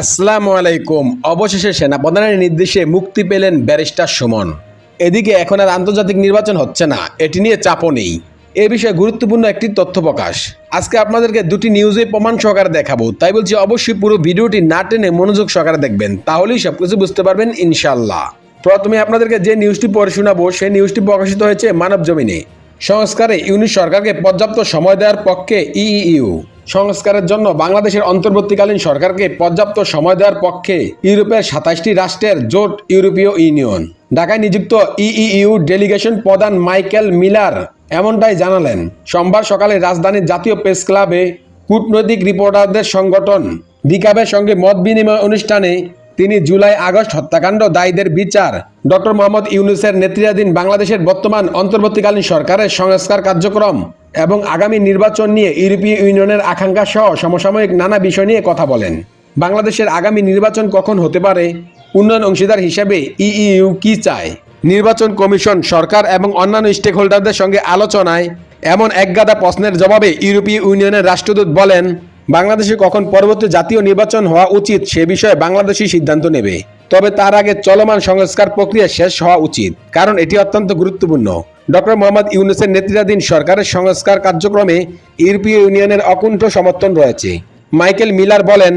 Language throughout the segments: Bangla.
আসসালামু আলাইকুম। অবশেষে সেনাপ্রধানের নির্দেশে মুক্তি পেলেন ব্যারিস্টার সুমন। এদিকে এখন আর আন্তর্জাতিক নির্বাচন হচ্ছে না, এটি নিয়ে চাপও নেই। এ বিষয়ে গুরুত্বপূর্ণ একটি তথ্য প্রকাশ। আজকে আপনাদেরকে দুটি নিউজে প্রমাণ সহকারে দেখাবো। তাই বলছি অবশ্যই পুরো ভিডিওটি না টেনে মনোযোগ সহকারে দেখবেন, তাহলেই সবকিছু বুঝতে পারবেন ইনশাল্লাহ প্রথমে আপনাদেরকে যে নিউজটি পড়ে শোনাবো, সেই নিউজটি প্রকাশিত হয়েছে মানব জমিনে সংস্কারে ইউনিট সরকারকে পর্যাপ্ত সময় দেওয়ার পক্ষে ইইউ সংস্কারের জন্য বাংলাদেশের অন্তর্বর্তীকালীন সরকারকে পর্যাপ্ত সময় দেওয়ার পক্ষে ইউরোপের সাতাশটি রাষ্ট্রের জোট ইউরোপীয় ইউনিয়ন। ঢাকায় নিযুক্ত ইইউ ডেলিগেশন প্রধান মাইকেল মিলার এমনটাই জানালেন। সোমবার সকালে রাজধানীর জাতীয় প্রেস ক্লাবে কূটনৈতিক রিপোর্টারদের সংগঠন বিকাবের সঙ্গে মত বিনিময় অনুষ্ঠানে তিনি জুলাই আগস্ট হত্যাকাণ্ড দায়ীদের বিচার। ডক্টর মোহাম্মদ ইউনুসের নেতৃত্বাধীন বাংলাদেশের বর্তমান অন্তর্বর্তীকালীন সরকারের সংস্কার কার্যক্রম এবং আগামী নির্বাচন নিয়ে ইউরোপীয় ইউনিয়নের আকাঙ্ক্ষা সহ সমসাময়িক নানা বিষয় নিয়ে কথা বলেন। বাংলাদেশের আগামী নির্বাচন কখন হতে পারে? উন্নয়ন অংশীদার হিসেবে ইইউ কি চায়? নির্বাচন কমিশন, সরকার এবং অন্যান্য স্টেক হোল্ডারদের সঙ্গে আলোচনায় এমন একগাদা প্রশ্নের জবাবে ইউরোপীয় ইউনিয়নের রাষ্ট্রদূত বলেন বাংলাদেশে কখন পরবর্তী জাতীয় নির্বাচন হওয়া উচিত সে বিষয়ে বাংলাদেশই সিদ্ধান্ত নেবে। তবে তার আগে চলমান সংস্কার প্রক্রিয়া শেষ হওয়া উচিত, কারণ এটি অত্যন্ত গুরুত্বপূর্ণ। ডক্টর মোহাম্মদ ইউনুসের নেতৃত্বাধীন সরকারের সংস্কার কার্যক্রমে ইউরোপীয় ইউনিয়নের অকুণ্ঠ সমর্থন রয়েছে। মাইকেল মিলার বলেন,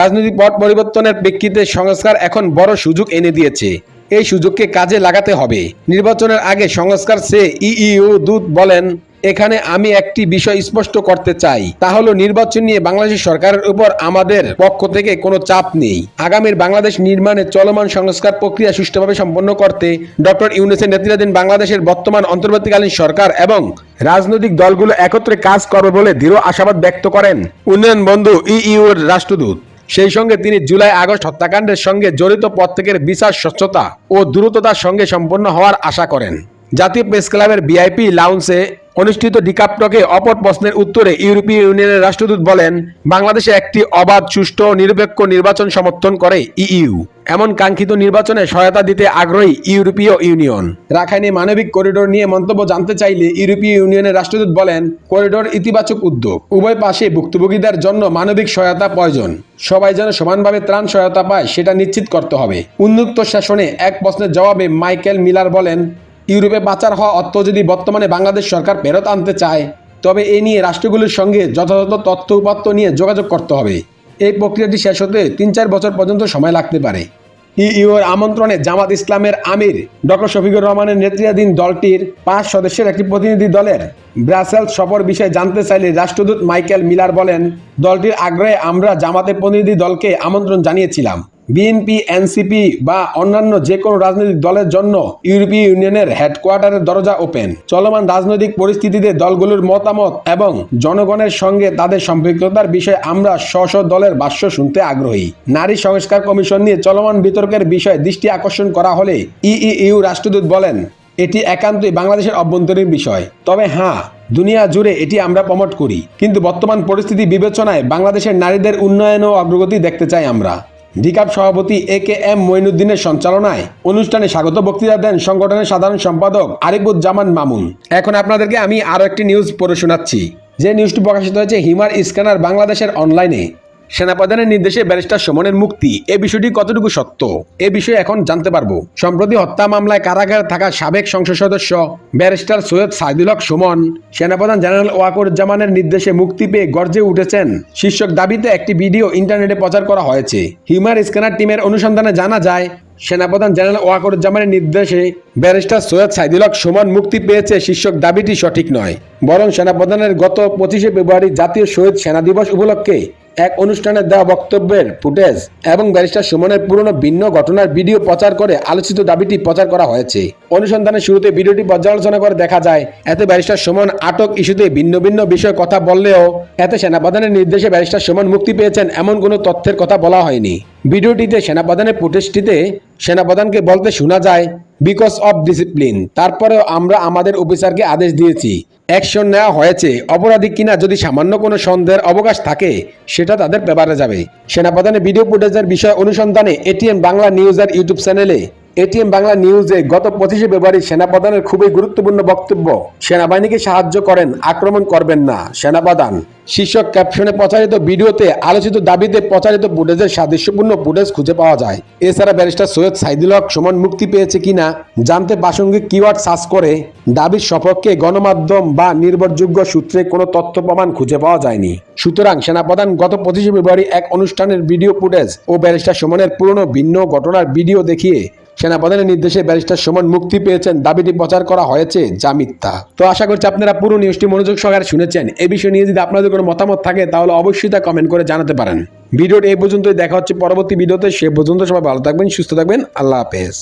রাজনৈতিক পট পরিবর্তনের প্রেক্ষিতে সংস্কার এখন বড় সুযোগ এনে দিয়েছে। এই সুযোগকে কাজে লাগাতে হবে। নির্বাচনের আগে সংস্কার সে ইইউ দূত বলেন এখানে আমি একটি বিষয় স্পষ্ট করতে চাই। তা হলো নির্বাচন নিয়ে বাংলাদেশ সরকারের উপর আমাদের পক্ষ থেকে কোনো চাপ নেই। আগামীর বাংলাদেশ নির্মাণে চলমান সংস্কার প্রক্রিয়া সুষ্ঠুভাবে সম্পন্ন করতে ডক্টর ইউনেসের নেতৃত্বাধীন বাংলাদেশের বর্তমান অন্তর্বর্তীকালীন সরকার এবং রাজনৈতিক দলগুলো একত্রে কাজ করবে বলে দৃঢ় আশাবাদ ব্যক্ত করেন। উন্নয়ন বন্ধু ইইউ এর রাষ্ট্রদূত। সেই সঙ্গে তিনি জুলাই আগস্ট হত্যাকাণ্ডের সঙ্গে জড়িত প্রত্যেকের বিচার স্বচ্ছতা ও দ্রুততার সঙ্গে সম্পন্ন হওয়ার আশা করেন। জাতীয় প্রেস ক্লাবের ভিআইপি লাউন্সে অনুষ্ঠিত ডিকাপটকে অপর প্রশ্নের উত্তরে ইউরোপীয় ইউনিয়নের রাষ্ট্রদূত বলেন, বাংলাদেশে একটি অবাধ, সুষ্ঠু, নিরপেক্ষ নির্বাচন সমর্থন করে ইইউ। এমন কাঙ্ক্ষিত নির্বাচনে সহায়তা দিতে আগ্রহী ইউরোপীয় ইউনিয়ন। রাখাইনে মানবিক করিডোর নিয়ে মন্তব্য জানতে চাইলে ইউরোপীয় ইউনিয়নের রাষ্ট্রদূত বলেন, করিডোর ইতিবাচক উদ্যোগ। উভয় পাশে ভুক্তভোগীদের জন্য মানবিক সহায়তা প্রয়োজন। সবাই যেন সমানভাবে ত্রাণ সহায়তা পায়, সেটা নিশ্চিত করতে হবে। উন্মুক্ত শাসনে এক প্রশ্নের জবাবে মাইকেল মিলার বলেন ইউরোপে পাচার হওয়া অর্থ যদি বর্তমানে বাংলাদেশ সরকার ফেরত আনতে চায়, তবে এ নিয়ে রাষ্ট্রগুলির সঙ্গে যথাযথ তথ্য উপাত্ত নিয়ে যোগাযোগ করতে হবে। এই প্রক্রিয়াটি শেষ হতে তিন চার বছর পর্যন্ত সময় লাগতে পারে। ইউর আমন্ত্রণে জামাত ইসলামের আমির ডক্টর শফিকুর রহমানের নেতৃত্বাধীন দলটির পাঁচ সদস্যের একটি প্রতিনিধি দলের ব্রাসেলস সফর বিষয়ে জানতে চাইলে রাষ্ট্রদূত মাইকেল মিলার বলেন, দলটির আগ্রহে আমরা জামাতের প্রতিনিধি দলকে আমন্ত্রণ জানিয়েছিলাম। বিএনপি, এনসিপি বা অন্যান্য যে কোনো রাজনৈতিক দলের জন্য ইউরোপীয় ইউনিয়নের হেডকোয়ার্টারের দরজা ওপেন। চলমান রাজনৈতিক পরিস্থিতিতে দলগুলোর মতামত এবং জনগণের সঙ্গে তাদের সম্পৃক্ততার বিষয়ে আমরা স্ব দলের ভাষ্য শুনতে আগ্রহী। নারী সংস্কার কমিশন নিয়ে চলমান বিতর্কের বিষয়ে দৃষ্টি আকর্ষণ করা হলে ইইউ রাষ্ট্রদূত বলেন, এটি একান্তই বাংলাদেশের অভ্যন্তরীণ বিষয়। তবে হ্যাঁ দুনিয়া জুড়ে এটি আমরা প্রমোট করি। কিন্তু বর্তমান পরিস্থিতি বিবেচনায় বাংলাদেশের নারীদের উন্নয়ন ও অগ্রগতি দেখতে চাই আমরা। ডিকাপ সভাপতি এ কে এম মঈনুদ্দিনের সঞ্চালনায় অনুষ্ঠানে স্বাগত বক্তৃতা দেন সংগঠনের সাধারণ সম্পাদক আরিফুজ্জামান মামুন। এখন আপনাদেরকে আমি আরও একটি নিউজ পড়ে শোনাচ্ছি। যে নিউজটি প্রকাশিত হয়েছে হিমার স্ক্যানার বাংলাদেশের অনলাইনে সেনাপ্রধানের নির্দেশে ব্যারিস্টার সুমনের মুক্তি। এ বিষয়টি কতটুকু সত্য? এ বিষয়ে এখন জানতে পারব। সম্প্রতি হত্যা মামলায় কারাগারে থাকা সাবেক সংসদ সদস্য ব্যারিস্টার সৈয়দ সাইদুল হক সুমন, সেনাপ্রধান জেনারেল ওয়াকুরুজ্জামানের নির্দেশে মুক্তি পেয়ে গর্জে উঠেছেন। শীর্ষক দাবিতে একটি ভিডিও ইন্টারনেটে প্রচার করা হয়েছে। হিউম্যান স্ক্যানার টিমের অনুসন্ধানে জানা যায়, সেনাপ্রধান জেনারেল ওয়াকুরুজ্জামানের নির্দেশে ব্যারিস্টার সৈয়দ সাইদুল হক সুমন মুক্তি পেয়েছে শীর্ষক দাবিটি সঠিক নয়। বরং সেনাপ্রধানের গত পঁচিশে ফেব্রুয়ারি জাতীয় শহীদ সেনা দিবস উপলক্ষে এক অনুষ্ঠানে দেওয়া বক্তব্যের ফুটেজ এবং ব্যারিস্টার সুমনের পুরনো ভিন্ন ঘটনার ভিডিও প্রচার করে আলোচিত দাবিটি প্রচার করা হয়েছে। অনুসন্ধানের শুরুতে ভিডিওটি পর্যালোচনা করে দেখা যায়, এতে ব্যারিস্টার সুমন আটক ইস্যুতে ভিন্ন ভিন্ন বিষয়ে কথা বললেও এতে সেনাপ্রধানের নির্দেশে ব্যারিস্টার সুমন মুক্তি পেয়েছেন এমন কোনো তথ্যের কথা বলা হয়নি। ভিডিওটিতে সেনাপ্রধানের ফুটেজটিতে সেনাপ্রধানকে বলতে শোনা যায় বিকজ অফ ডিসিপ্লিন তারপরেও আমরা আমাদের অফিসারকে আদেশ দিয়েছি অ্যাকশন নেওয়া হয়েছে। অপরাধী কিনা যদি সামান্য কোনো সন্দেহের অবকাশ থাকে, সেটা তাদের পেপারে যাবে। সেনাপ্রধানের ভিডিও ফুটেজের বিষয় অনুসন্ধানে এটিএম বাংলা নিউজের ইউটিউব চ্যানেলে এটিএম বাংলা নিউজে গত পঁচিশে ফেব্রুয়ারি সেনাপ্রধানের খুবই গুরুত্বপূর্ণ বক্তব্য, সেনাবাহিনীকে সাহায্য করেন, আক্রমণ করবেন না, সেনাপ্রধান। শীর্ষক ক্যাপশনে প্রচারিত ভিডিওতে আলোচিত দাবিতে প্রচারিত ফুটেজের সাদৃশ্যপূর্ণ ফুটেজ খুঁজে পাওয়া যায়। এছাড়া ব্যারিস্টার সৈয়দ সাইদুল হক সমান মুক্তি পেয়েছে কিনা, জানতে প্রাসঙ্গিক কিওয়ার্ড সার্চ করে দাবির সপক্ষে গণমাধ্যম বা নির্ভরযোগ্য সূত্রে কোনো তথ্য প্রমাণ খুঁজে পাওয়া যায়নি। সুতরাং সেনাপ্রধান গত পঁচিশে ফেব্রুয়ারি এক অনুষ্ঠানের ভিডিও ফুটেজ ও ব্যারিস্টার সুমনের পুরনো ভিন্ন ঘটনার ভিডিও দেখিয়ে সেনাপ্রধানের নির্দেশে ব্যারিস্টার সুমন মুক্তি পেয়েছেন। দাবিটি প্রচার করা হয়েছে যা মিথ্যা তো আশা করছি আপনারা পুরো নিউজটি মনোযোগ সহকারে শুনেছেন। এ বিষয় নিয়ে যদি আপনাদের কোনো মতামত থাকে, তাহলে অবশ্যই তা কমেন্ট করে জানাতে পারেন। ভিডিওটি এই পর্যন্তই। দেখা হচ্ছে পরবর্তী ভিডিওতে। সে পর্যন্ত সবাই ভালো থাকবেন, সুস্থ থাকবেন। আল্লাহ হাফেজ।